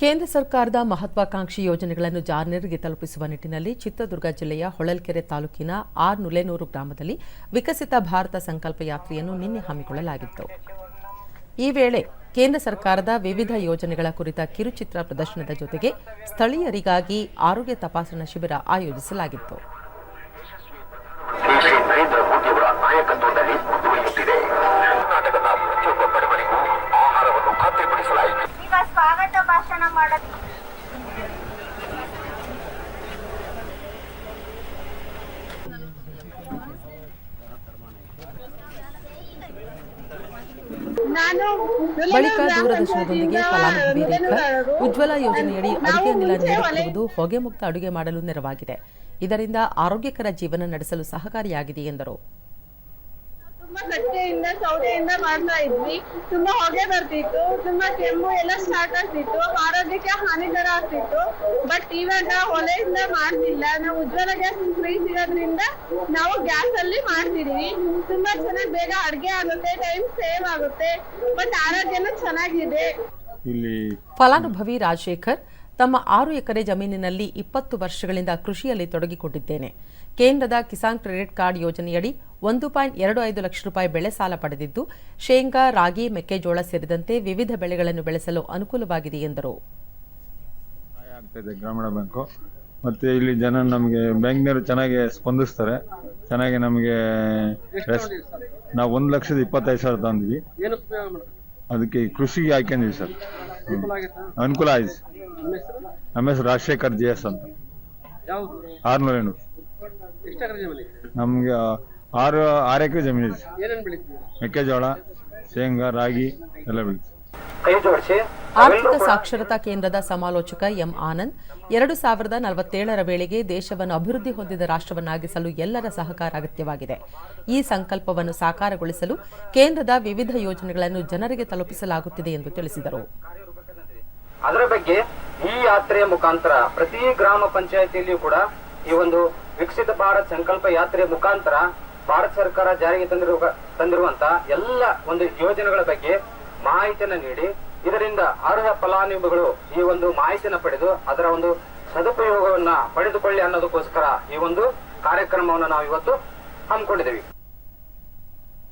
ಕೇಂದ್ರ ಸರ್ಕಾರದ ಮಹತ್ವಾಕಾಂಕ್ಷಿ ಯೋಜನೆಗಳನ್ನು ಜಾರಿಗೆ ತಲುಪಿಸುವ ನಿಟ್ಟಿನಲ್ಲಿ ಚಿತ್ರದುರ್ಗ ಜಿಲ್ಲೆಯ ಹೊಳಲ್ಕೆರೆ ತಾಲೂಕಿನ ಆರ್ ನುಲೇನೂರು ಗ್ರಾಮದಲ್ಲಿ ವಿಕಸಿತ ಭಾರತ ಸಂಕಲ್ಪ ಯಾತ್ರೆಯನ್ನು ನಿನ್ನೆ ಹಮ್ಮಿಕೊಳ್ಳಲಾಗಿತ್ತು. ಈ ವೇಳೆ ಕೇಂದ್ರ ಸರ್ಕಾರದ ವಿವಿಧ ಯೋಜನೆಗಳ ಕುರಿತ ಕಿರುಚಿತ್ರ ಪ್ರದರ್ಶನದ ಜೊತೆಗೆ ಸ್ಥಳೀಯರಿಗಾಗಿ ಆರೋಗ್ಯ ತಪಾಸಣಾ ಶಿಬಿರ ಆಯೋಜಿಸಲಾಗಿತ್ತು. ಮಾಡೋದು ನಾನು ಬಳಿಕ ದೂರದರ್ಶನದೊಂದಿಗೆ ಫಲಾನುಭವಿ ರೇಖಾ ಉಜ್ವಲ ಯೋಜನೆಯಡಿ ಅಡುಗೆ ಅನಿಲ ನೀಡುತ್ತಿರುವುದು ಹೊಗೆ ಮುಕ್ತ ಅಡುಗೆ ಮಾಡಲು ನೆರವಾಗಿದೆ. ಇದರಿಂದ ಆರೋಗ್ಯಕರ ಜೀವನ ನಡೆಸಲು ಸಹಕಾರಿಯಾಗಿದೆ ಎಂದರು. ತುಂಬಾ ಕಟ್ಟೆಯಿಂದ ಸೌದೆಯಿಂದ ಮಾಡ್ತಾ ಇದ್ವಿ. ತುಂಬಾ ಹೊಗೆ ಬರ್ತಿತ್ತು ತುಂಬಾ ಕೆಮ್ಮು ಎಲ್ಲ ಸ್ಟಾರ್ಟ್ ಆಗ್ತಿತ್ತು. ಆರೋಗ್ಯಕ್ಕೆ ಹಾನಿಕರ ಆಗ್ತಿತ್ತು. ಬಟ್ ಇವಾಗ ಒಲೆಯಿಂದ ಮಾಡ್ತಿಲ್ಲ. ನಾವು ಉಜ್ವಲ ಗ್ಯಾಸ್ ಫ್ರೀ ಸಿಗೋದ್ರಿಂದ ನಾವು ಗ್ಯಾಸ್ ಅಲ್ಲಿ ಮಾಡ್ತಿದೀವಿ. ತುಂಬಾ ಚೆನ್ನಾಗಿ ಬೇಗ ಅಡ್ಗೆ ಆಗುತ್ತೆ ಟೈಮ್ ಸೇವ್ ಆಗುತ್ತೆ. ಬಟ್ ಆರೋಗ್ಯನೂ ಚೆನ್ನಾಗಿದೆ. ಇಲ್ಲಿ ಫಲಾನುಭವಿ ರಾಜಶೇಖರ್ ತಮ್ಮ ಆರು ಎಕರೆ ಜಮೀನಿನಲ್ಲಿ ಇಪ್ಪತ್ತು ವರ್ಷಗಳಿಂದ ಕೃಷಿಯಲ್ಲಿ ತೊಡಗಿಕೊಂಡಿದ್ದೇನೆ. ಕೇಂದ್ರದ ಕಿಸಾನ್ ಕ್ರೆಡಿಟ್ ಕಾರ್ಡ್ ಯೋಜನೆಯಡಿ ಒಂದು ಪಾಯಿಂಟ್ ಎರಡು ಐದು ಲಕ್ಷ ರೂಪಾಯಿ ಬೆಳೆ ಸಾಲ ಪಡೆದಿದ್ದು ಶೇಂಗಾ ರಾಗಿ ಮೆಕ್ಕೆಜೋಳ ಸೇರಿದಂತೆ ವಿವಿಧ ಬೆಳೆಗಳನ್ನು ಬೆಳೆಸಲು ಅನುಕೂಲವಾಗಿದೆ ಎಂದರು. ಗ್ರಾಮೀಣ ಬ್ಯಾಂಕು. ಮತ್ತೆ ಇಲ್ಲಿ ಜನ ನಮಗೆ ಬ್ಯಾಂಕ್ನವರು ಚೆನ್ನಾಗಿ ಸ್ಪಂದಿಸ್ತಾರೆ. ಚೆನ್ನಾಗಿ ನಮಗೆ ನಾವು ಒಂದು ಲಕ್ಷದ ಇಪ್ಪತ್ತೈದು ಸಾವಿರ ತಂದ್ವಿ ಅದಕ್ಕೆ ಕೃಷಿಗೆ ಹಾಕೊಂಡಿವಿ ಸರ್. ಅನುಕೂಲ ಆಯ್ತು ನಿಮ್ಮ ಹೆಸರು? ರಾಜಶೇಖರ್ ಜಿ ಎಸ್ ಅಂತ. ಆರ್ನೂರ ನಮ್ಗೆ ಆರು ಆರು ಎಕರೆ ಜಮೀನು ಇದೆ. ಏನೇನು ಬೆಳಿತೀವಿ ಮೆಕ್ಕೆಜೋಳ ಶೇಂಗಾ ರಾಗಿ ಎಲ್ಲ ಬೆಳಿತೀವಿ. ಆರ್ಥಿಕ ಸಾಕ್ಷರತಾ ಕೇಂದ್ರದ ಸಮಾಲೋಚಕ ಎಂ ಆನಂದ್ ಎರಡು ಸಾವಿರದ ನಲವತ್ತೇಳರ ವೇಳೆಗೆ ದೇಶವನ್ನು ಅಭಿವೃದ್ಧಿ ಹೊಂದಿದ ರಾಷ್ಟ್ರವನ್ನಾಗಿಸಲು ಎಲ್ಲರ ಸಹಕಾರ ಅಗತ್ಯವಾಗಿದೆ. ಈ ಸಂಕಲ್ಪವನ್ನು ಸಾಕಾರಗೊಳಿಸಲು ಕೇಂದ್ರದ ವಿವಿಧ ಯೋಜನೆಗಳನ್ನು ಜನರಿಗೆ ತಲುಪಿಸಲಾಗುತ್ತಿದೆ ಎಂದು ತಿಳಿಸಿದರು. ಅದರ ಬಗ್ಗೆ ಈ ಯಾತ್ರೆಯ ಮುಖಾಂತರ ಪ್ರತಿ ಗ್ರಾಮ ಪಂಚಾಯತಿಯಲ್ಲಿಯೂ ಕೂಡ ಈ ಒಂದು ವಿಕಸಿತ ಭಾರತ್ ಸಂಕಲ್ಪ ಯಾತ್ರೆಯ ಮುಖಾಂತರ ಭಾರತ ಸರ್ಕಾರ ಜಾರಿಗೆ ತಂದಿರುವ ತಂದಿರುವಂತ ಎಲ್ಲ ಒಂದು ಯೋಜನೆಗಳ ಬಗ್ಗೆ ಮಾಹಿತಿಯನ್ನು ನೀಡಿ, ಇದರಿಂದ ಅರ್ಹ ಫಲಾನುಭವಿಗಳು ಈ ಒಂದು ಮಾಹಿತಿಯನ್ನು ಪಡೆದು ಅದರ ಒಂದು ಸದುಪಯೋಗವನ್ನ ಪಡೆದುಕೊಳ್ಳಿ ಅನ್ನೋದಕ್ಕೋಸ್ಕರ ಈ ಒಂದು ಕಾರ್ಯಕ್ರಮವನ್ನು ನಾವು ಇವತ್ತು ಹಮ್ಮಿಕೊಂಡಿದ್ದೀವಿ.